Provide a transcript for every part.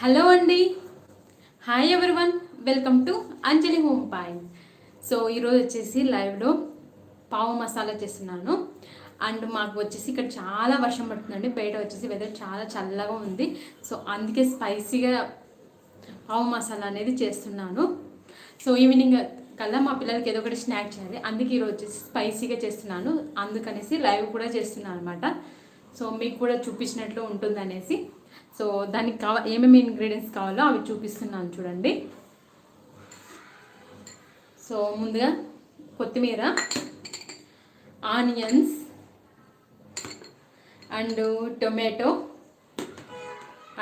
Hello అండి. Hi everyone. Welcome to Anjali home point. So ఈరోజు వచ్చేసి లైవ్లో పావు మసాలా చేస్తున్నాను. అండ్ మాకు వచ్చేసి ఇక్కడ చాలా వర్షం పడుతుందండి. బయట వచ్చేసి వెదర్ చాలా చల్లగా ఉంది. సో అందుకే స్పైసీగా పావు మసాలా అనేది చేస్తున్నాను. సో ఈవినింగ్ కల్లా మా పిల్లలకి ఏదో ఒకటి స్నాక్ చేయాలి. అందుకే ఈరోజు వచ్చేసి స్పైసీగా చేస్తున్నాను. అందుకనేసి లైవ్ కూడా చేస్తున్నాను అనమాట సో మీకు కూడా చూపించినట్లు ఉంటుంది అనేసి సో దానికి కావ ఏమేమి ఇంగ్రీడియంట్స్ కావాలో అవి చూపిస్తున్నాను చూడండి. సో ముందుగా కొత్తిమీర onions and tomato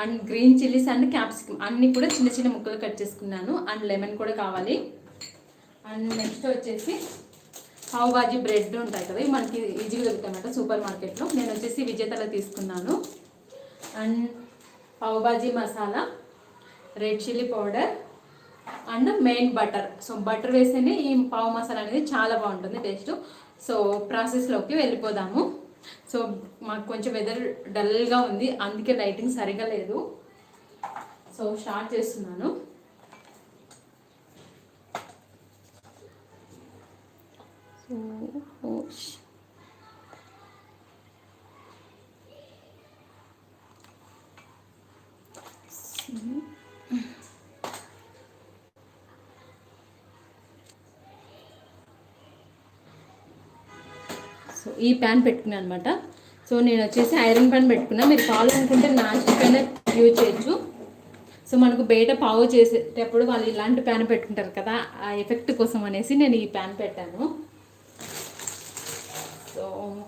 and green chillies and capsicum. అన్నీ కూడా చిన్న చిన్న ముక్కలు కట్ చేసుకున్నాను. అండ్ లెమన్ కూడా కావాలి. అండ్ నెక్స్ట్ వచ్చేసి పావు బాజీ బ్రెడ్ ఉంటాయి కదా మనకి ఈజీగా దొరుకుతాయన్నమాట సూపర్ మార్కెట్లో. నేను వచ్చేసి విజేతలో తీసుకున్నాను. And pav bhaji masala red chilli powder and main butter. So butter వేస్తేనే ఈ పావు మసాలా అనేది చాలా బాగుంటుంది టేస్ట్. సో ప్రాసెస్లోకి వెళ్ళిపోదాము. సో మాకు కొంచెం వెదర్ డల్గా ఉంది అందుకే లైటింగ్ సరిగా లేదు. సో స్టార్ట్ చేస్తున్నాను. సో సో ఈ ప్యాన్ పెట్టుకున్నాను అనమాట సో నేను వచ్చేసి ఐరన్ ప్యాన్ పెట్టుకున్నా. మీరు కావాలనుకుంటే అనుకుంటే స్టిక్ అయినా యూజ్ చేయొచ్చు. సో మనకు బయట పావు చేసేటప్పుడు వాళ్ళు ఇలాంటి ప్యాన్ పెట్టుకుంటారు కదా ఆ ఎఫెక్ట్ కోసం అనేసి నేను ఈ ప్యాన్ పెట్టాను.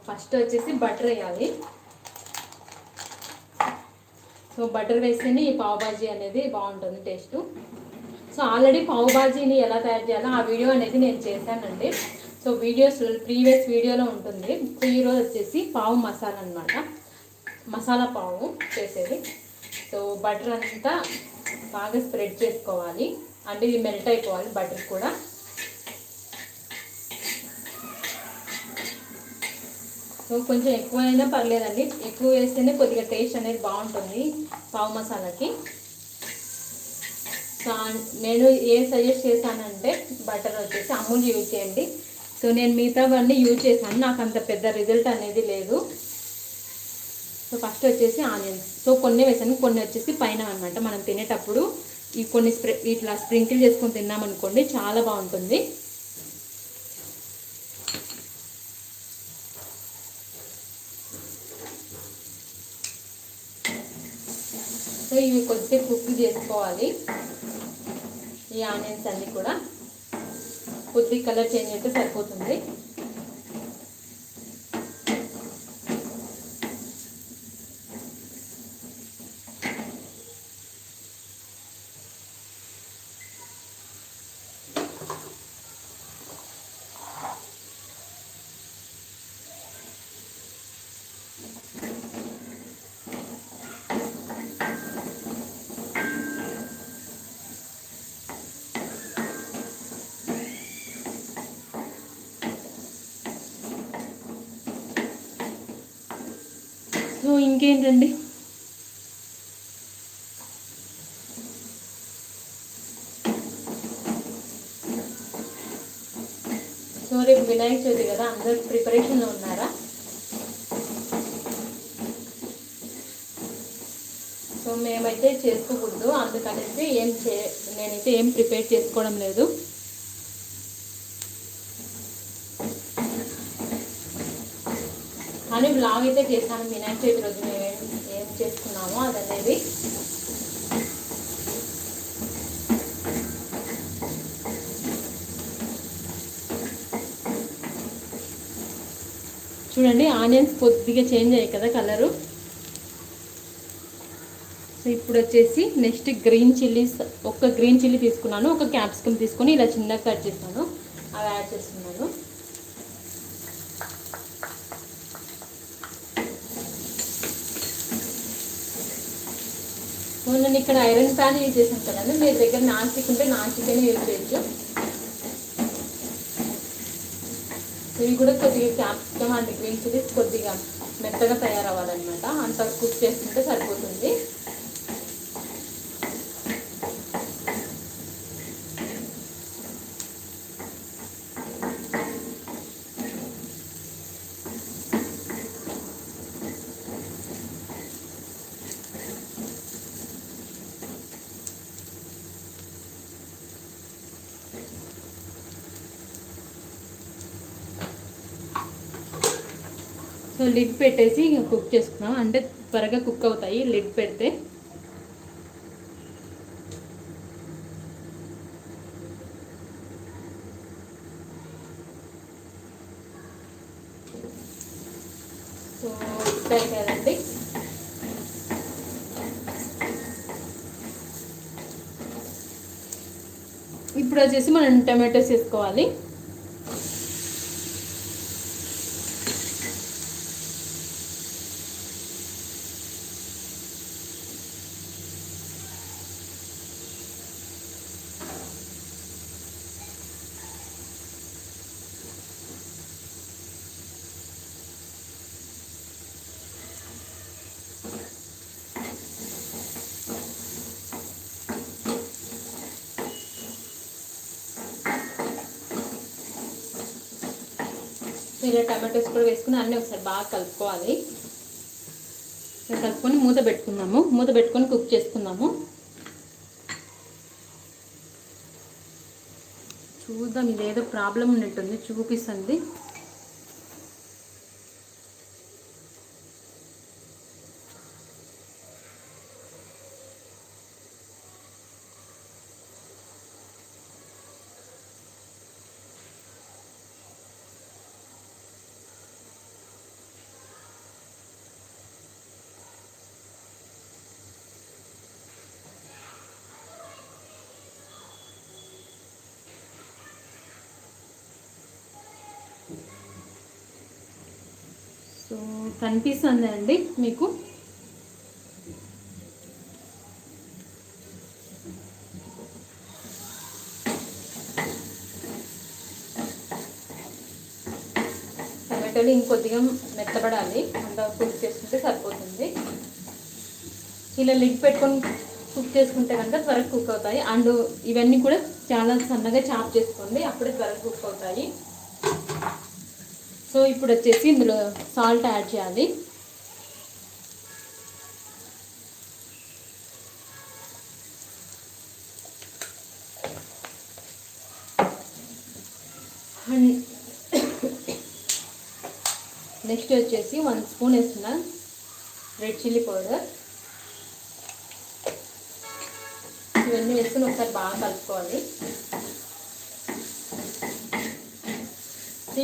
ఫస్ట్ వచ్చేసి బటర్ వేయాలి. సో బటర్ వేస్తేనే ఈ పావుబాజీ అనేది బాగుంటుంది టేస్ట్. సో ఆల్రెడీ పావుబాజీని ఎలా తయారు చేయాలో ఆ వీడియో అనేది నేను చేశానండి. సో వీడియోస్ ప్రీవియస్ వీడియోలో ఉంటుంది. సో ఈరోజు వచ్చేసి పావు మసాలా అనమాట మసాలా పావు చేసేది. సో బటర్ అంతా బాగా స్ప్రెడ్ చేసుకోవాలి. అంటే ఇది మెల్ట్ అయిపోవాలి బటర్ కూడా. కొంచెం ఎక్కువైనా పర్లేదండి. ఎక్కువ వేస్తేనే కొద్దిగా టేస్ట్ అనేది బాగుంటుంది పావు మసాలాకి. సో నేను ఏ సజెస్ట్ చేశానంటే బటర్ వచ్చేసి అమూల్ యూజ్ చేయండి. సో నేను మిగతావన్నీ యూజ్ చేశాను. నాకు అంత పెద్ద రిజల్ట్ అనేది లేదు. సో ఫస్ట్ వచ్చేసి ఆనియన్స్ సో కొన్ని వేసాను. కొన్ని వచ్చేసి పైన అనమాట మనం తినేటప్పుడు ఈ కొన్ని స్ప్రే ఇట్లా స్ప్రింకిల్ చేసుకొని తిన్నామనుకోండి చాలా బాగుంటుంది. సో ఇవి కొద్దిగా కుక్ చేసుకోవాలి. ఈ ఆనియన్స్ అన్నీ కూడా కొద్ది కలర్ చేంజ్ అయితే సరిపోతుంది సో ఇంకేంటండి? సో రేపు వినాయక చవితి కదా అందరు ప్రిపరేషన్లో ఉన్నారా? సో మేమైతే చేసుకోకూడదు అందుకనేసి ఏం చే నేనైతే ఏం ప్రిపేర్ చేసుకోవడం లేదు కానీ బ్లాగ్ అయితే చేశాను వినాయక చవితి రోజు మేము ఏం ఏం చేసుకున్నామో అదనేది. చూడండి ఆనియన్స్ కొద్దిగా చేంజ్ అయ్యాయి కదా కలరు. సో ఇప్పుడు వచ్చేసి నెక్స్ట్ గ్రీన్ చిల్లీస్ ఒక గ్రీన్ చిల్లీ తీసుకున్నాను ఒక క్యాప్సికమ్ తీసుకొని ఇలా చిన్నగా కట్ చేస్తాను అవి యాడ్ చేస్తున్నాను. నేను ఇక్కడ ఐరన్ ప్యాన్ యూజ్ చేసాను కదండి. మీ దగ్గర నాన్ స్టిక్ ఉంటే నాన్ స్టిక్ అయినా యూజ్ చేయొచ్చు. ఇవి కూడా కొద్దిగా క్యాప్సికమ్ అండ్ గ్రీన్ చిల్లీస్ కొద్దిగా మెత్తగా తయారవ్వాలన్నమాట. అంత కుక్ చేసుకుంటే సరిపోతుంది సో లిడ్ పెట్టేసి కుక్ చేసుకున్నాం. అంటే త్వరగా కుక్ అవుతాయి. లిడ్ పెడితే సో ఇస్తారు ఇప్పుడు వచ్చేసి మనం టమాటోస్ వేసుకోవాలి. ఇలా టమాటోస్ కూడా వేసుకుని అన్నీ ఒకసారి బాగా కలుపుకోవాలి. ఇలా కలుపుకొని మూత పెట్టుకుందాము మూత పెట్టుకొని కుక్ చేసుకుందాము. చూద్దాం ఇదేదో ప్రాబ్లం ఉన్నట్టుంది. చూపిస్తుంది. కనిపిస్తుందండి కనిపిస్తుంది అండి మీకు? టమాటోలు ఇంకొద్దిగా మెత్తబడాలి. అంత కుక్ చేసుకుంటే సరిపోతుంది. ఇలా లిడ్ పెట్టుకొని కుక్ చేసుకుంటే కనుక త్వరగా కుక్ అవుతాయి. అండ్ ఇవన్నీ కూడా చాలా సన్నగా చాప్ చేసుకోండి. అప్పుడే త్వరగా కుక్ అవుతాయి. సో ఇప్పుడు వచ్చేసి ఇందులో సాల్ట్ యాడ్ చేయాలి. నెక్స్ట్ వచ్చేసి వన్ స్పూన్ వేస్తున్నా. రెడ్ చిల్లీ పౌడర్ ఇవన్నీ వేసుకుని ఒకసారి బాగా కలుపుకోవాలి.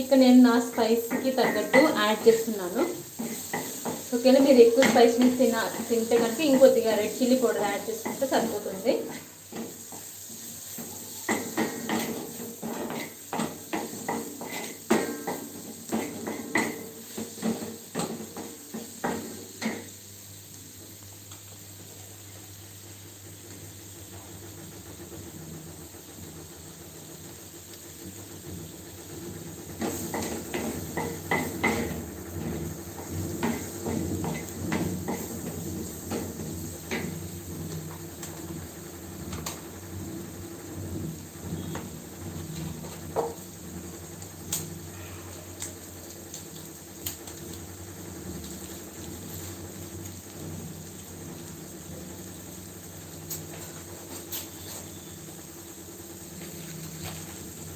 ఇక్కడ నేను నా స్పైస్కి తగ్గట్టు యాడ్ చేస్తున్నాను. ఓకేనా మీరు ఎక్కువ స్పైస్ని తిన తింటే కనుక ఇంకొద్దిగా రెడ్ చిల్లీ పౌడర్ యాడ్ చేసుకుంటే సరిపోతుంది.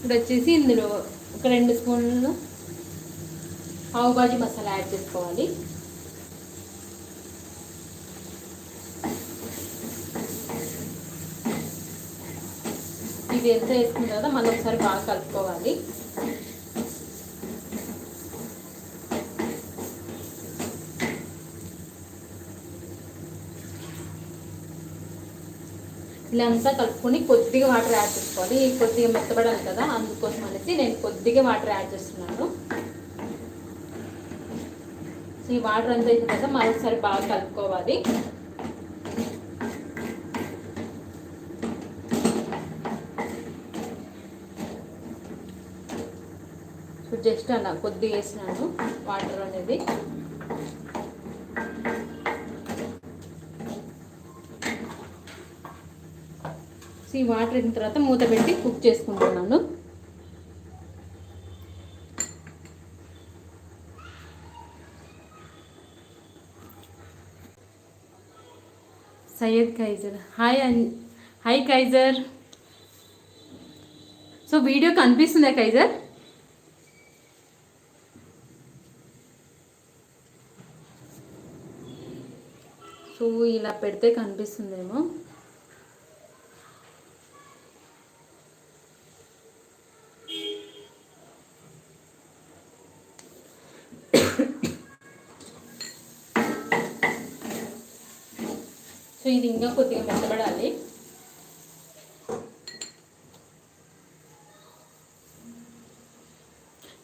ఇప్పుడు వచ్చేసి ఇందులో ఒక రెండు స్పూన్లు పావు బాజీ మసాలా యాడ్ చేసుకోవాలి. ఇది ఎంత వేసుకున్న తర్వాత మళ్ళీ ఒకసారి బాగా కలుపుకోవాలి. ఇట్లా అంతా కలుపుకొని కొద్దిగా వాటర్ యాడ్ చేసుకోవాలి. కొద్దిగా మెత్తబడాలి కదా అందుకోసం అనేసి నేను కొద్దిగా వాటర్ యాడ్ చేస్తున్నాను. సో ఈ వాటర్ అంతా అయిన తర్వాత మరొకసారి బాగా కలుపుకోవాలి. సో జస్ట్ అలా కొద్దిగా వేసినాను వాటర్ అనేది. ఈ వాటర్ అయిన తర్వాత మూత పెట్టి కుక్ చేసుకుంటున్నాను. సయ్యద్ కైజర్. హాయ్ అన్ హాయ్ కైజర్. సో వీడియో కనిపిస్తుందా కైజర్? సో ఇలా పెడితే కనిపిస్తుందేమో. సో ఇది ఇంకా కొద్దిగా మెత్తబడాలి.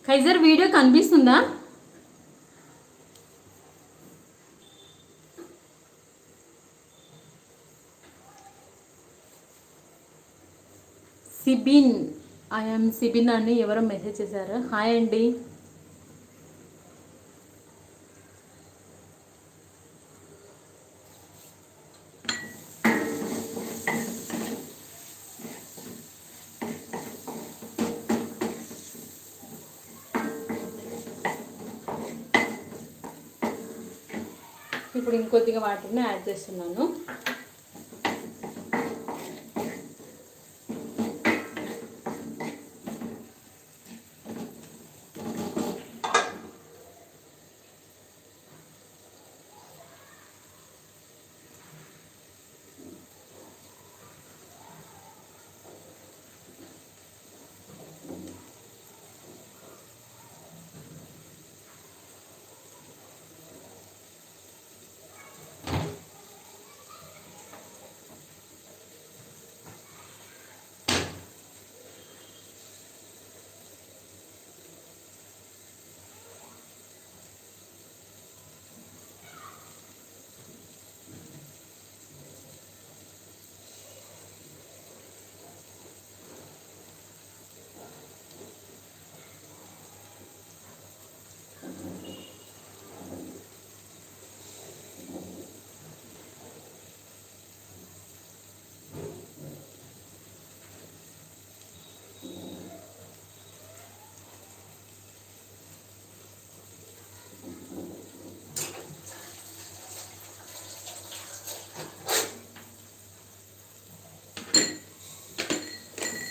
కైజర్ వీడియో కనిపిస్తుందా? సిబిన్ ఐఎమ్ సిబిన్ అని ఎవరో మెసేజ్ చేశారు. హాయ్ అండి. ఇప్పుడు ఇంకొద్దిగా వాటర్ని యాడ్ చేస్తున్నాను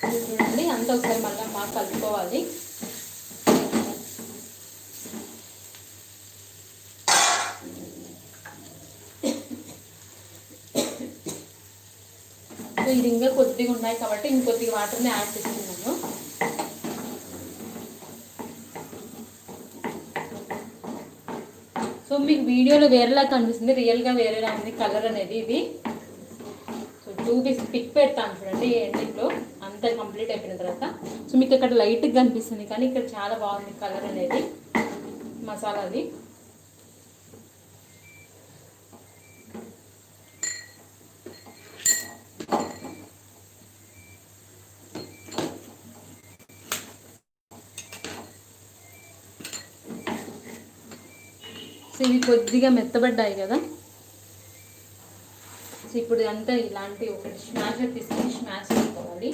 ఇది చూడండి అంతా ఒకసారి మళ్ళీ మాకు కలుపుకోవాలి. సో ఇది ఇంకా కొద్దిగా ఉన్నాయి కాబట్టి ఇంకొద్దిగా వాటర్ని యాడ్ చేస్తున్నాను. సో మీకు వీడియోలో వేరేలా కనిపిస్తుంది. రియల్గా వేరేలా ఉంది. కలర్ అనేది ఇది. సో టూ పీస్ పిక్ పెడతాను చూడండి ఎండింగ్లో అంతా కంప్లీట్ అయిపోయిన తర్వాత సో మీకు ఇక్కడ లైట్గా కనిపిస్తుంది కానీ ఇక్కడ చాలా బాగుంది కలర్ అనేది మసాలాది సో ఇవి కొద్దిగా మెత్తబడ్డాయి కదా. సో ఇప్పుడు అంతా ఇలాంటి ఒకటి స్మాషర్ తీసుకొని స్మాష్ చేసుకోవాలి.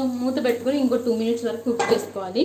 సో మూత పెట్టుకుని ఇంకో టూ మినిట్స్ వరకు కుక్ చేసుకోవాలి.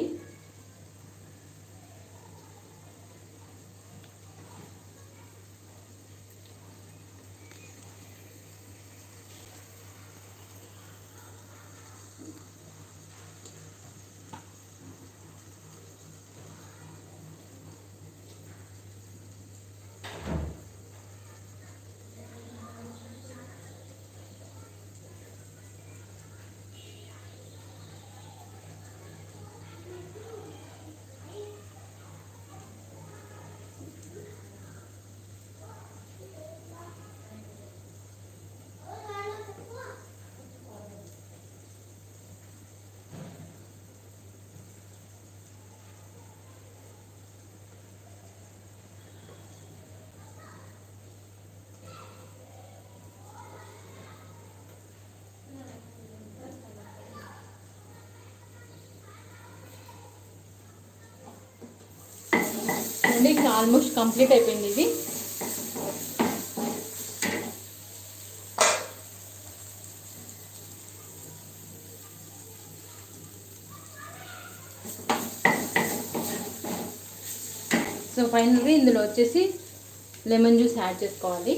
చూడండి ఇంకా ఆల్మోస్ట్ కంప్లీట్ అయిపోయింది ఇది. సో ఫైనల్గా ఇందులో వచ్చేసి లెమన్ జ్యూస్ యాడ్ చేసుకోవాలి.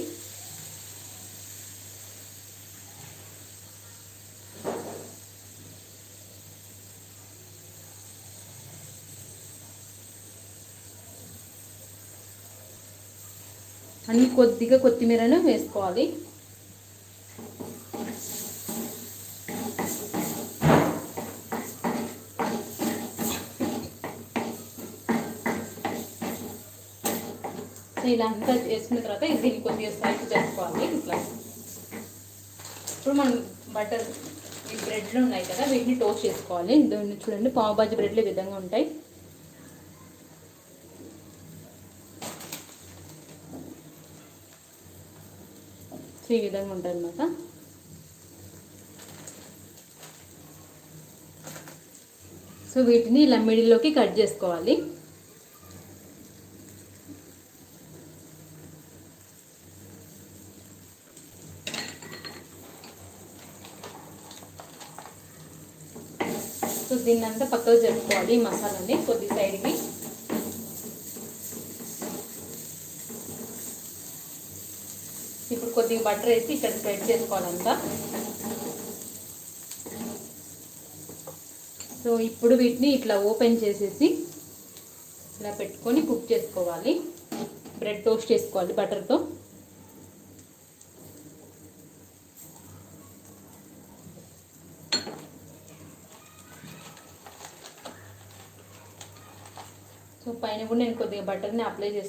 అన్ని కొద్దిగా కొత్తిమీరను వేసుకోవాలి. సో ఇలా అంతా వేసుకున్న తర్వాత దీన్ని కొద్దిగా స్పైస్ చేసుకోవాలి ఇట్లా. ఇప్పుడు మనం బటర్ ఈ బ్రెడ్లు ఉన్నాయి కదా వీటిని టోస్ట్ చేసుకోవాలి. దాన్ని చూడండి పావుబాజీ బ్రెడ్లు ఈ విధంగా ఉంటాయి. సో ఈ విధంగా ఉంటుంది అనమాట సో వీటిని ఇలా మిడిల్లోకి కట్ చేసుకోవాలి. సో దీన్నంతా పక్కకు జరుపుకోవాలి మసాలాని కొద్ది సైడ్కి ఇప్పుడు కొద్దిగా బటర్ వేసి ఇక్కడ స్ప్రెడ్ చేసుకోవాలంతా సో ఇప్పుడు వీటిని ఇట్లా ఓపెన్ చేసేసి ఇలా పెట్టుకొని కుక్ చేసుకోవాలి. బ్రెడ్ టోస్ట్ చేసుకోవాలి బటర్తో. సో పైన కూడా నేను కొద్దిగా బటర్ని అప్లై చేస్తాను